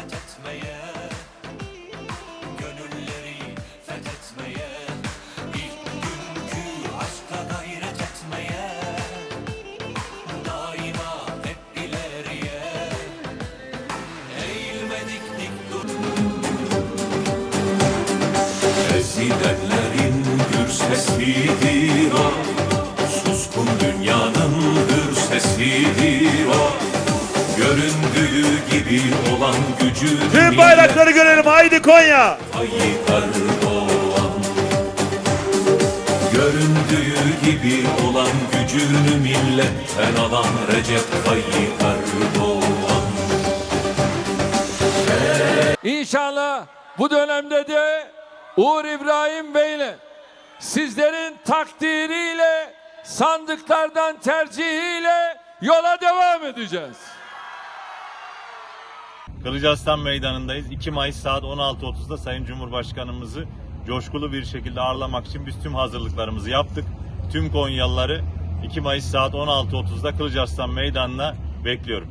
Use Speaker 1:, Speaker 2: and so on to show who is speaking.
Speaker 1: hizmet etmeye Gönülleri fethetmeye İlk günkü aşka gayret etmeye Daima hep ileriye. Eğilmedik dik dur Ezidenlerin gür sesidir o Suskun dünyanın hür sesidir o Göründüğü gibi olan gücü
Speaker 2: Tüm bayrakları görelim. Haydi Konya.
Speaker 1: Ayıkar doğan Göründüğü gibi olan gücünü milletten alan Recep Tayyip Erdoğan
Speaker 3: İnşallah bu dönemde de Uğur İbrahim Bey'le sizlerin takdiriyle sandıklardan tercihiyle yola devam edeceğiz.
Speaker 4: Kılıcaslan Meydanı'ndayız. 2 Mayıs saat 16.30'da Sayın Cumhurbaşkanımızı coşkulu bir şekilde ağırlamak için biz tüm hazırlıklarımızı yaptık. Tüm Konyalıları 2 Mayıs saat 16.30'da Kılıcaslan Meydanı'na bekliyorum.